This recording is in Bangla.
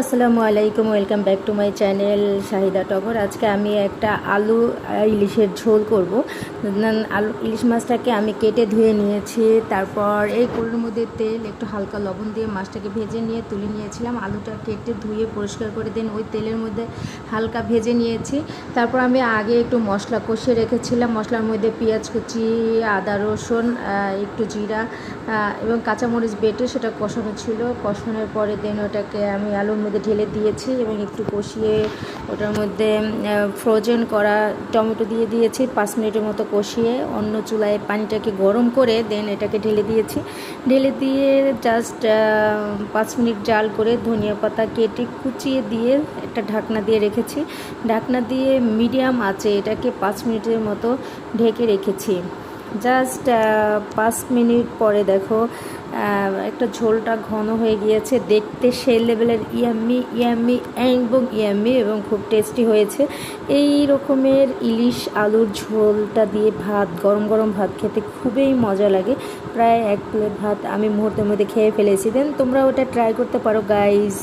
আসসালামু আলাইকুম, welcome back to my channel Shahida Tagar. আজকে আমি একটা আলু ইলিশের ঝোল করব। আলু, ইলিশ মাছটাকে আমি কেটে ধুয়ে নিয়েছি, তারপর এই কোলের মধ্যে তেল, একটু হালকা লবণ দিয়ে মাছটাকে ভেজে নিয়ে তুলে নিয়েছিলাম। আলুটা কেটে ধুয়ে পরিষ্কার করে দেন, ওই তেলের মধ্যে হালকা ভেজে নিয়েছি। তারপর আমি আগে একটু মশলা কষিয়ে রেখেছিলাম, মশলার মধ্যে পেঁয়াজ কুচি, আদা রসুন একটু জিরা এবং কাঁচামরিচ বেটে সেটা কষানো ছিল। কষানোর পরে দেন ওটাকে আমি আলুর মধ্যে ঢেলে দিয়েছি এবং একটু কষিয়ে ওটার মধ্যে ফ্রোজেন করা টমেটো দিয়ে দিয়েছি পাঁচ মিনিটের মতো কষিয়ে। অন্য চুলায় পানিটাকে গরম করে দেন এটাকে ঢেলে দিয়েছি। ঢেলে দিয়ে জাস্ট পাঁচ মিনিট জাল করে ধনিয়া পাতা কেটে কুচিয়ে দিয়ে একটা ঢাকনা দিয়ে রেখেছি। ঢাকনা দিয়ে মিডিয়াম আছে এটাকে পাঁচ মিনিটের মতো ঢেকে রেখেছি। জাস্ট পাঁচ মিনিট পরে দেখো একটা ঝোলটা ঘন হয়ে গিয়েছে। দেখতে সেই লেভেলের ইয়াম্মি ইয়াম্মি এবং ইয়াম্মি এবং খুব টেস্টি হয়েছে। এই রকমের ইলিশ আলুর ঝোলটা দিয়ে ভাত, গরম গরম ভাত খেতে খুবই মজা লাগে। প্রায় এক প্লেট ভাত আমি মুহূর্তের মধ্যে খেয়ে ফেলেছি। দেন তোমরা ওটা ট্রাই করতে পারো গাইজ